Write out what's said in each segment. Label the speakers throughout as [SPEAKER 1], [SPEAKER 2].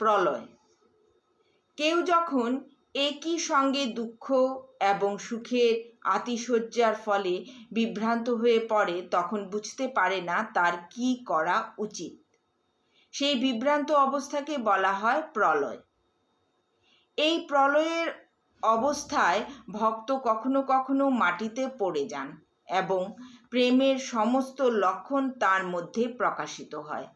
[SPEAKER 1] প্রলয়। কেউ যখন একই সঙ্গে দুঃখ এবং সুখের আতিশয্যার ফলে বিভ্রান্ত হয়ে পড়ে, তখন বুঝতে পারে না তার কি করা উচিত। সেই বিভ্রান্ত অবস্থাকে বলা হয় প্রলয়। এই প্রলয়ের অবস্থায় ভক্ত কখনো কখনো মাটিতে পড়ে যান এবং প্রেমের সমস্ত লক্ষণ তার মধ্যে প্রকাশিত হয়।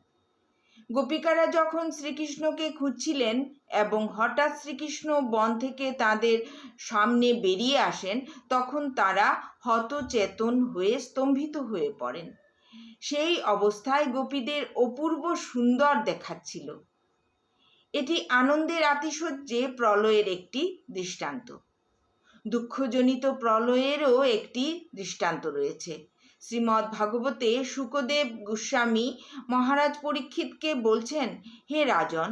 [SPEAKER 1] গোপিকারা যখন শ্রীকৃষ্ণকে খুঁজছিলেন এবং হঠাৎ শ্রীকৃষ্ণ বন থেকে তাদের সামনে বেরিয়ে আসেন, তখন তারা হতচেতন হয়ে স্তম্ভিত হয়ে পড়েন। সেই অবস্থায় গোপীদের অপূর্ব সুন্দর দেখাচ্ছিল। এটি আনন্দের আতিশয্যে প্রলয়ের একটি দৃষ্টান্ত। দুঃখজনিত প্রলয়েরও একটি দৃষ্টান্ত রয়েছে। শ্রীমদ্ ভাগবতে সুকদেব গোস্বামী মহারাজ পরীক্ষিতকে বলছেন, হে রাজন,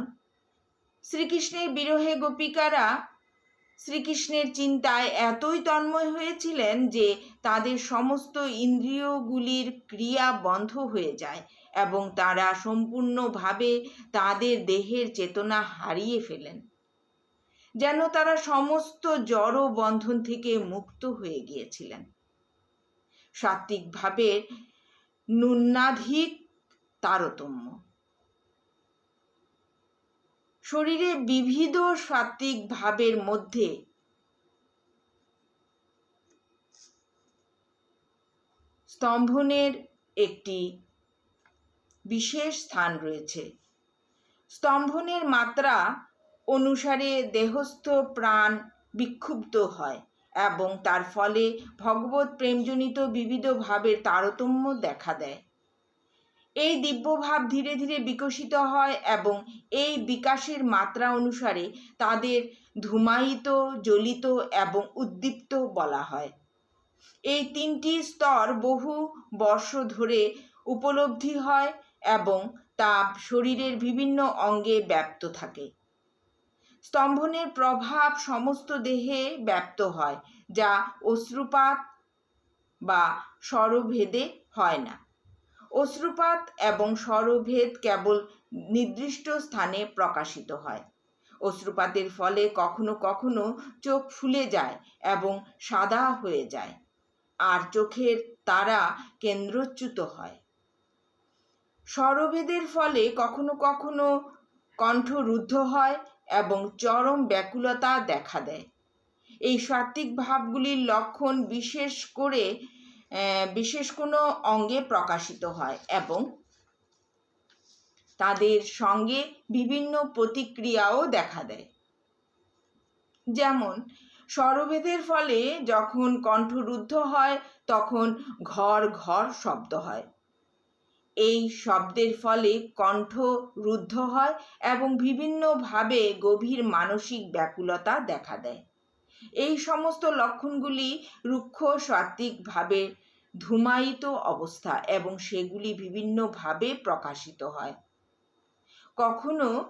[SPEAKER 1] শ্রীকৃষ্ণের বিরহে গোপিকারা শ্রীকৃষ্ণের চিন্তায় এতই তন্ময় হয়েছিলেন যে তাদের সমস্ত ইন্দ্রিয়গুলির ক্রিয়া বন্ধ হয়ে যায় এবং তারা সম্পূর্ণভাবে তাদের দেহের চেতনা হারিয়ে ফেলেন। যেন তারা সমস্ত জড় বন্ধন থেকে মুক্ত হয়ে গিয়েছিলেন। সাত্ত্বিক ভাবের তারতম্য। শরীরে বিবিধ সাত্ত্বিক ভাবের মধ্যে স্তম্ভনের একটি বিশেষ স্থান রয়েছে। স্তম্ভনের মাত্রা অনুসারে দেহস্থ প্রাণ বিক্ষুব্ধ হয়। এবং তার ফলে ভগবত প্রেমজনিত বিবিধ ভাবের তারতম্য দেখা দেয়। এই দিব্যভাব ধীরে ধীরে বিকশিত হয় এবং এই বিকাশের মাত্রা অনুসারে তাদের ধুমায়িত, জ্বলিত এবং উদ্দীপ্ত বলা হয়। এই তিনটি স্তর বহু বর্ষ ধরে উপলব্ধি হয় এবং তা শরীরের বিভিন্ন অঙ্গে ব্যাপ্ত থাকে। স্তম্ভনের প্রভাব সমস্ত দেহে ব্যাপ্ত হয়, যা অশ্রুপাত বা স্বরভেদে হয় না। অশ্রুপাত এবং স্বরভেদ কেবল নির্দিষ্ট স্থানে প্রকাশিত হয়। অশ্রুপাতের ফলে কখনো কখনো চোখ ফুলে যায় এবং সাদা হয়ে যায়, আর চোখের তারা কেন্দ্রচ্যুত হয়। স্বরভেদের ফলে কখনো কখনো কণ্ঠ রুদ্ধ হয় এবং চরম ব্যাকুলতা দেখা দেয়। এই সাত্ত্বিক ভাবগুলির লক্ষণ বিশেষ করে বিশেষ কোনো অঙ্গে প্রকাশিত হয় এবং তাদের সঙ্গে বিভিন্ন প্রতিক্রিয়াও দেখা দেয়। যেমন, স্বরভেদের ফলে যখন কণ্ঠরুদ্ধ হয়, তখন ঘর ঘর শব্দ হয়। এই শব্দের ফলে কণ্ঠ রুদ্ধ হয় এবং বিভিন্নভাবে গভীর মানসিক ব্যাকুলতা দেখা দেয়। এই সমস্ত লক্ষণগুলি রুক্ষ সাত্ত্বিকভাবে ধুমায়িত অবস্থা এবং সেগুলি বিভিন্নভাবে প্রকাশিত হয়। কখনো